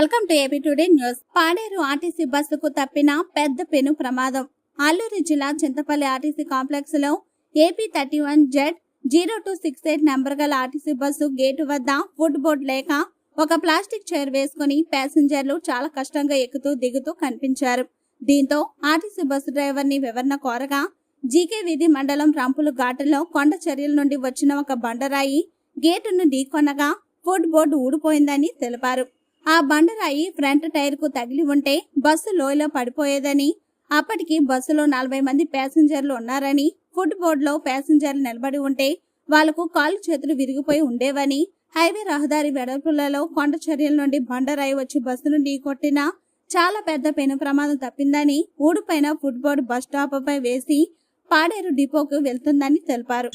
Welcome to AP today news Paderu RTC బస్సుకు తప్పిన పెద్ద పెను ప్రమాదం. అల్లూరు జిల్లా చింతపల్లి ఆర్టీసీ కాంప్లెక్స్లో AP thirty one Z zero two six eight number గల ఆర్టీసీ బస్సు గేటు వద్ద ఫుడ్ బోర్డ్ లేక ఒక ప్లాస్టిక్ చైర్ వేసుకుని ప్యాసింజర్లు చాలా కష్టంగా ఎక్కుతూ దిగుతూ కనిపించారు. దీంతో ఆర్టీసీ బస్సు డ్రైవర్ని వివరణ కోరగా జీకే వీధి మండలం రంపులు ఘాటులో కొండ చర్యల నుండి వచ్చిన ఒక బండరాయి గేటును ఢీకొనగా ఫుడ్ బోర్డు ఊడిపోయిందని తెలిపారు. ఆ బండరాయి ఫ్రంట్ టైర్కు తగిలి ఉంటే బస్సు లోయలో పడిపోయేదని అప్పటికి బస్సులో నలభై మంది ప్యాసింజర్లు ఉన్నారని ఫుడ్ బోర్డులో ప్యాసింజర్లు నిలబడి ఉంటే వాళ్ళకు కాళ్ళు చేతులు విరిగిపోయి ఉండేవని హైవే రహదారి వెడల్పులలో కొండ చర్యల నుండి బండరాయి వచ్చి బస్సును ఢీకొట్టినా చాలా పెద్ద పెను ప్రమాదం తప్పిందని ఊడిపైన ఫుడ్ బోర్డు బస్ స్టాప్ పై వేసి పాడేరు డిపోకు వెళ్తుందని తెలిపారు.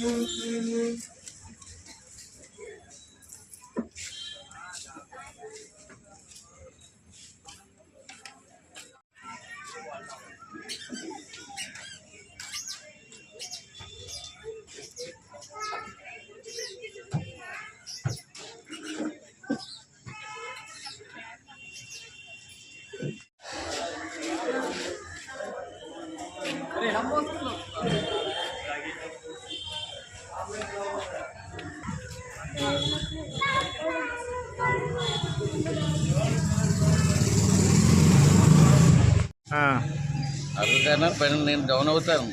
అరగైనా పైన నేను డౌన్ అవుతాను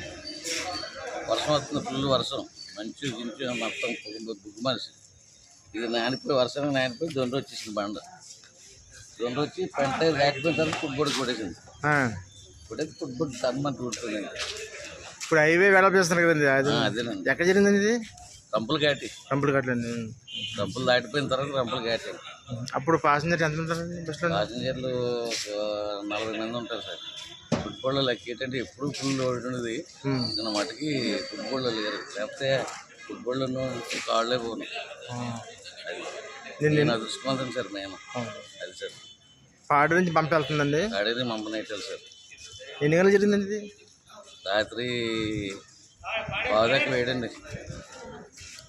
వర్షం వస్తుంది ఫుల్ వర్షం మంచి గించు మొత్తం బుగ్గు మనిషి ఇది నానిపోయి వర్షానికి నానిపోయి దొండ వచ్చేసింది బండ దొండ వచ్చి పంట లేకపోయిన తర్వాత ఫుట్బోర్డ్ కొట్టేసింది ఆ. కొట్టేసి ఫుట్బోర్డ్ తమ్మని చూడుతుంది ఇప్పుడు హైవే వెడల్పు చేస్తున్నారు కదండి అదేనండి ఎక్కడ జరిగిందండి ఇది రంపులు కాటి కంపులు అండి రంపులు దాటిపోయిన తర్వాత రంపులు కాటి అప్పుడు ప్యాసింజర్ ఎంత ఉంటారండి బస్సులో ప్యాసింజర్లు ఒక నలభై మంది ఉంటారు సార్ ఫుట్బాల్లో లెక్క ఏంటంటే ఎప్పుడు ఫుల్ ఉండేది. ఇతను మటుకి ఫుట్బాల్లో లేరు లేకపోతే ఫుట్బాల్లో కాళ్ళే పోను. అది నేను అదృష్టవంతం సార్ నేను అది సార్. పాడు నుంచి పంపి వెళ్తుందండి? అడిగి మంపనేటారు సార్. ఎన్ని గంటలు జరిగిందండి ఇది? రాత్రి బాగా వేయడండి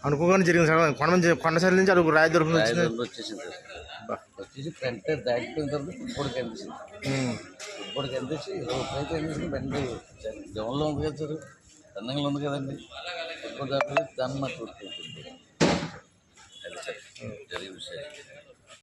అనుకోగానే జరిగింది సార్ కొండ నుంచి కొండ సైడ్ నుంచి అడుగు రాయి దొరుకుతుంది వచ్చేసింది వచ్చేసి ఫ్రంట్ దాటిపోయిన తర్వాత కనిపిస్తుంది ఉమ్. ఫుట్బాల్కి కనిపించి ఇరవై కనిపిస్తుంది బండి జవంలో ఉంది కదా సార్. రన్నింగ్లో ఉంది కదండి. ఫుట్బాల్ దాటి దాన్ని అది సార్. జరిగిన విషయం.